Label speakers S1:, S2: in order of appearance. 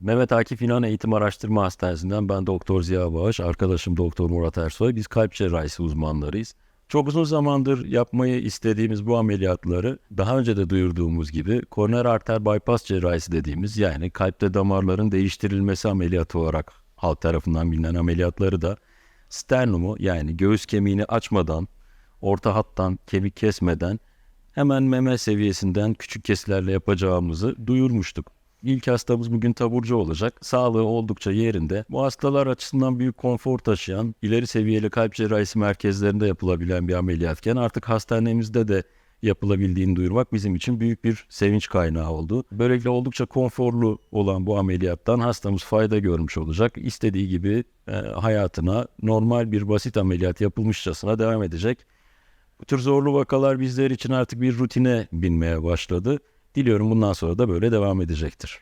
S1: Mehmet Akif İnan Eğitim Araştırma Hastanesi'nden ben Doktor Ziya Bağış, arkadaşım Doktor Murat Ersoy. Biz kalp cerrahisi uzmanlarıyız. Çok uzun zamandır yapmayı istediğimiz bu ameliyatları daha önce de duyurduğumuz gibi koroner arter bypass cerrahisi dediğimiz yani kalpte damarların değiştirilmesi ameliyatı olarak halk tarafından bilinen ameliyatları da sternumu yani göğüs kemiğini açmadan, orta hattan kemik kesmeden hemen meme seviyesinden küçük kesilerle yapacağımızı duyurmuştuk. İlk hastamız bugün taburcu olacak. Sağlığı oldukça yerinde. Bu hastalar açısından büyük konfor taşıyan, ileri seviyeli kalp cerrahisi merkezlerinde yapılabilen bir ameliyatken artık hastanemizde de yapılabildiğini duyurmak bizim için büyük bir sevinç kaynağı oldu. Böylelikle oldukça konforlu olan bu ameliyattan hastamız fayda görmüş olacak. İstediği gibi e, hayatına normal bir basit ameliyat yapılmışçasına devam edecek. Bu tür zorlu vakalar bizler için artık bir rutine binmeye başladı. Diliyorum bundan sonra da böyle devam edecektir.